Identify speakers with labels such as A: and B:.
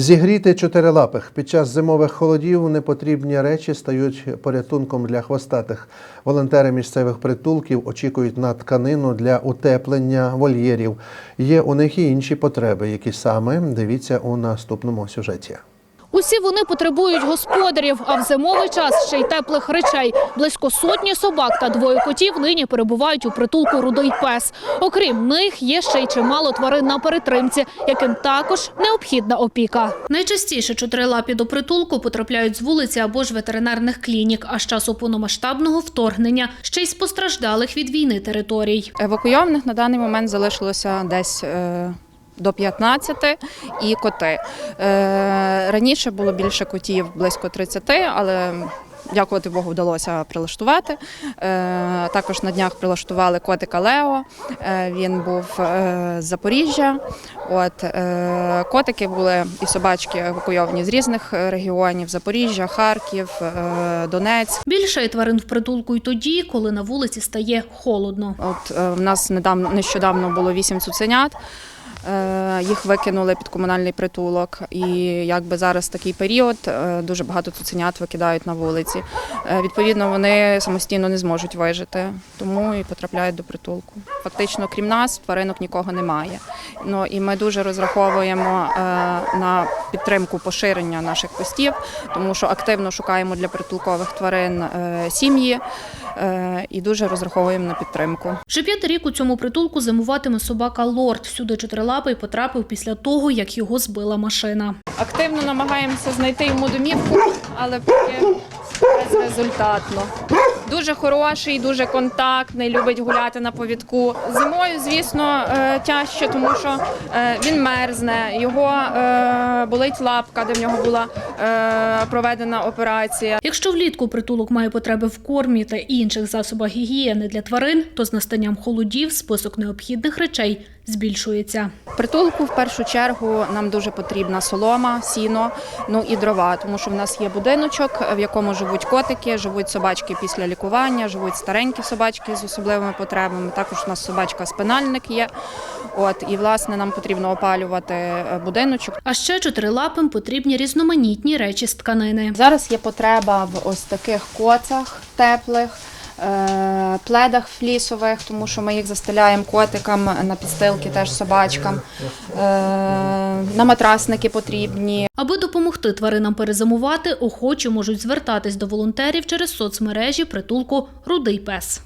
A: Зігріти чотирилапих під час зимових холодів непотрібні речі стають порятунком для хвостатих. Волонтери місцевих притулків очікують на тканину для утеплення вольєрів. Є у них і інші потреби, які саме дивіться у наступному сюжеті.
B: Усі вони потребують господарів, а в зимовий час ще й теплих речей. Близько сотні собак та двоє котів нині перебувають у притулку Рудий пес. Окрім них, є ще й чимало тварин на перетримці, яким також необхідна опіка. Найчастіше чотирилапі до притулку потрапляють з вулиці або ж ветеринарних клінік, а з часу повномасштабного вторгнення ще й з постраждалих від війни територій.
C: Евакуйованих на даний момент залишилося десь е, до 15 і коти. Е, Раніше було більше котів, близько 30, але дякувати Богу, вдалося прилаштувати. Е, Також на днях прилаштували котика Лео. Е, Він був з Запоріжжя. От котики були і собачки евакуйовані з різних регіонів: Запоріжжя, Харків, Донецьк.
B: Більше тварин в притулку й тоді, коли на вулиці стає холодно.
C: От в нас недавно нещодавно було вісім цуценят. Е, Їх викинули під комунальний притулок, і якби зараз такий період е, дуже багато цуценят викидають на вулиці. Е, Відповідно, вони самостійно не зможуть вижити, тому і потрапляють до притулку. Фактично, крім нас, тваринок нікого немає. Ну і ми дуже розраховуємо на підтримку поширення наших постів, тому що активно шукаємо для притулкових тварин сім'ї і дуже розраховуємо на підтримку.
B: Вже п'ятий рік у цьому притулку зимуватиме собака Лорд. Всюди чотирилапий потрапив після того, як його збила машина.
C: Активно намагаємося знайти йому домівку, але поки безрезультатно. Дуже хороший, дуже контактний, любить гуляти на повідку. Зимою, звісно, е, тяжче, тому що е, він мерзне, його е, болить лапка, де в нього була проведена операція.
B: Якщо влітку притулок має потреби в кормі та інших засобах гігієни для тварин, то з настанням холодів список необхідних речей збільшується.
C: Притулку в першу чергу нам дуже потрібна солома, сіно, ну і дрова, тому що в нас є будиночок, в якому живуть котики, живуть собачки після лікування, живуть старенькі собачки з особливими потребами. Також у нас собачка спинальник є. От і власне нам потрібно опалювати е, будиночок.
B: А ще чотирилапим потрібні різноманітні речі з тканини.
C: Зараз є потреба в ось таких коцах теплих. Е, Пледах флісових, тому що ми їх застеляємо котикам на підстилки, теж собачкам. Е, На матрасники потрібні,
B: Аби допомогти тваринам перезимувати, охочі можуть звертатись до волонтерів через соцмережі притулку Рудий пес.